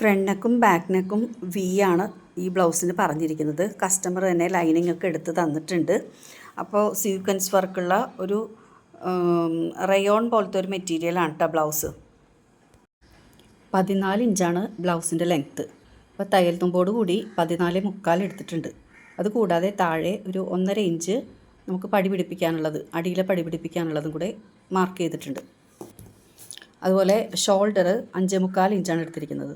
Front നെക്കും back നെക്കും V ആണ് ഈ ബ്ലൗസിന് പറഞ്ഞിരിക്കുന്നത്. കസ്റ്റമർ തന്നെ ലൈനിങ് ഒക്കെ എടുത്ത് തന്നിട്ടുണ്ട്. അപ്പോൾ സീക്വൻസ് വർക്കുള്ള ഒരു റയോൺ പോലത്തെ ഒരു മെറ്റീരിയലാണ് കേട്ടോ ബ്ലൗസ് പതിനാല് ഇഞ്ചാണ് ബ്ലൗസിന്റെ ലെങ്ത്ത് അപ്പോൾ തയ്യൽ തുമ്പോട് കൂടി പതിനാല് മുക്കാൽ എടുത്തിട്ടുണ്ട്. അത് കൂടാതെ താഴെ ഒരു ഒന്നര ഇഞ്ച് നമുക്ക് പടി പിടിപ്പിക്കാനുള്ളത് അടിയിലെ പടി പിടിപ്പിക്കാനുള്ളതും കൂടെ മാർക്ക് ചെയ്തിട്ടുണ്ട്. അതുപോലെ ഷോൾഡർ അഞ്ചേ മുക്കാൽ ഇഞ്ചാണ് എടുത്തിരിക്കുന്നത്.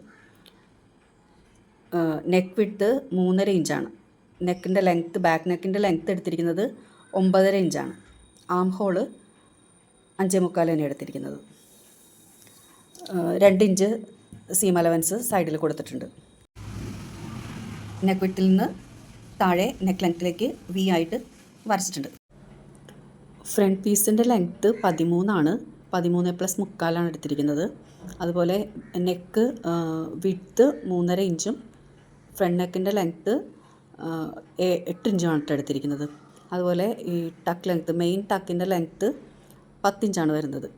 നെക്ക് വിട്ട് മൂന്നര ഇഞ്ചാണ്. നെക്കിന്റെ ലെങ്ത്ത് ബാക്ക് നെക്കിന്റെ ലെങ്ത്ത് എടുത്തിരിക്കുന്നത് ഒമ്പതര ഇഞ്ചാണ്. ആം ഹോൾ അഞ്ചേ തന്നെ എടുത്തിരിക്കുന്നത്. രണ്ട് ഇഞ്ച് സീം അലവൻസ് സൈഡിൽ കൊടുത്തിട്ടുണ്ട്. നെക്ക് വിട്ടിൽ നിന്ന് താഴെ നെക്ക് ലെങ്ത്തിലേക്ക് വി ആയിട്ട് വരച്ചിട്ടുണ്ട്. ഫ്രണ്ട് പീസിന്റെ ലെങ്ത്ത് പതിമൂന്നാണ്. പതിമൂന്ന് പ്ലസ് മുക്കാലാണ് എടുത്തിരിക്കുന്നത്. അതുപോലെ നെക്ക് വിഡ്ത്ത് മൂന്നര ഇഞ്ചും ഫ്രണ്ട് നെക്കിന്റെ ലെങ്ത്ത് എട്ട് ഇഞ്ചാണ് കേട്ടോ എടുത്തിരിക്കുന്നത്. അതുപോലെ ഈ ടക്ക് ലെങ്ത്ത് മെയിൻ ടക്കിന്റെ ലെങ്ത്ത് പത്തിഞ്ചാണ് വരുന്നത്.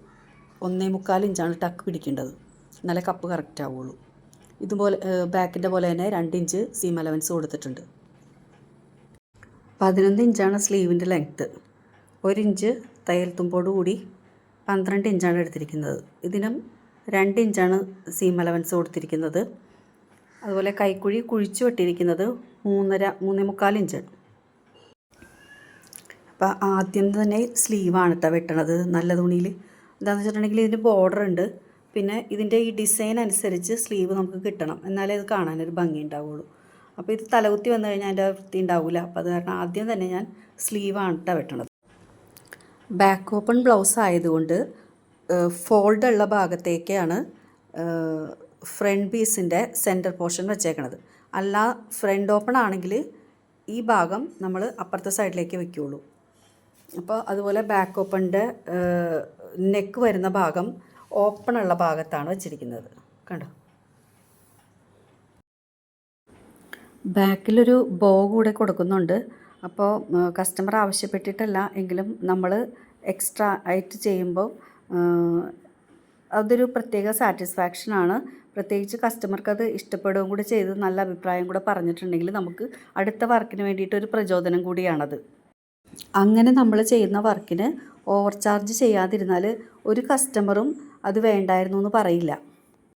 ഒന്നേ മുക്കാൽ ഇഞ്ചാണ് ടക്ക് പിടിക്കേണ്ടത്. എന്നാലേ കപ്പ് കറക്റ്റ് ആവുള്ളൂ. ഇതുപോലെ ബാക്കിന്റെ പോലെ തന്നെ രണ്ട് ഇഞ്ച് സീം അലവൻസ് കൊടുത്തിട്ടുണ്ട്. പതിനൊന്ന് ഇഞ്ചാണ് സ്ലീവിന്റെ ലെങ്ത്ത് ഒരിഞ്ച് തയ്യൽ തുമ്പോട് കൂടി പന്ത്രണ്ട് ഇഞ്ചാണ് എടുത്തിരിക്കുന്നത്. ഇതിനും രണ്ട് ഇഞ്ചാണ് സീം അലവൻസ് കൊടുത്തിരിക്കുന്നത്. അതുപോലെ കൈക്കുഴി കുഴിച്ചു വെട്ടിയിരിക്കുന്നത് മൂന്നര മൂന്നേ മുക്കാൽ ഇഞ്ച്. അപ്പോൾ ആദ്യം തന്നെ സ്ലീവാണ് കേട്ടോ വെട്ടണത്. നല്ല തുണിയിൽ എന്താണെന്ന് വെച്ചിട്ടുണ്ടെങ്കിൽ ഇതിന്റെ ബോർഡർ ഉണ്ട്. പിന്നെ ഇതിന്റെ ഈ ഡിസൈൻ അനുസരിച്ച് സ്ലീവ് നമുക്ക് കിട്ടണം. എന്നാലേ ഇത് കാണാനൊരു ഭംഗി ഉണ്ടാവുള്ളൂ. അപ്പോൾ ഇത് തലകുത്തി വന്നു കഴിഞ്ഞാൽ അതിന്റെ വൃത്തി ഉണ്ടാവില്ല അപ്പോൾ അത് കാരണം ആദ്യം തന്നെ ഞാൻ സ്ലീവാണ് കേട്ടോ വെട്ടണത്. ബാക്ക് ഓപ്പൺ ബ്ലൗസ് ആയതുകൊണ്ട് ഫോൾഡുള്ള ഭാഗത്തേക്കാണ് ഫ്രണ്ട് പീസിന്റെ സെന്റർ പോർഷൻ വെച്ചേക്കണത്. അല്ല ഫ്രണ്ട് ഓപ്പൺ ആണെങ്കിൽ ഈ ഭാഗം നമ്മൾ അപ്പുറത്തെ സൈഡിലേക്ക് വെക്കുകയുള്ളൂ അപ്പോൾ അതുപോലെ ബാക്ക് ഓപ്പണിന്റെ നെക്ക് വരുന്ന ഭാഗം ഓപ്പൺ ഉള്ള ഭാഗത്താണ് വെച്ചിരിക്കുന്നത്. കണ്ടോ? ബാക്കിലൊരു ബോ കൂടെ കൊടുക്കുന്നുണ്ട്. അപ്പോൾ കസ്റ്റമർ ആവശ്യപ്പെട്ടിട്ടല്ല. എങ്കിലും നമ്മൾ എക്സ്ട്രാ ആയിട്ട് ചെയ്യുമ്പോൾ അതൊരു പ്രത്യേക സാറ്റിസ്ഫാക്ഷനാണ് പ്രത്യേകിച്ച് കസ്റ്റമർക്ക് അത് ഇഷ്ടപ്പെടുകയും കൂടി ചെയ്ത് നല്ല അഭിപ്രായം കൂടെ പറഞ്ഞിട്ടുണ്ടെങ്കിൽ നമുക്ക് അടുത്ത വർക്കിന് വേണ്ടിയിട്ട് ഒരു പ്രചോദനം കൂടിയാണത്. അങ്ങനെ നമ്മൾ ചെയ്യുന്ന വർക്കിന് ഓവർ ചാർജ് ചെയ്യാതിരുന്നാൽ ഒരു കസ്റ്റമറും അത് വേണ്ടായിരുന്നു എന്ന് പറയില്ല.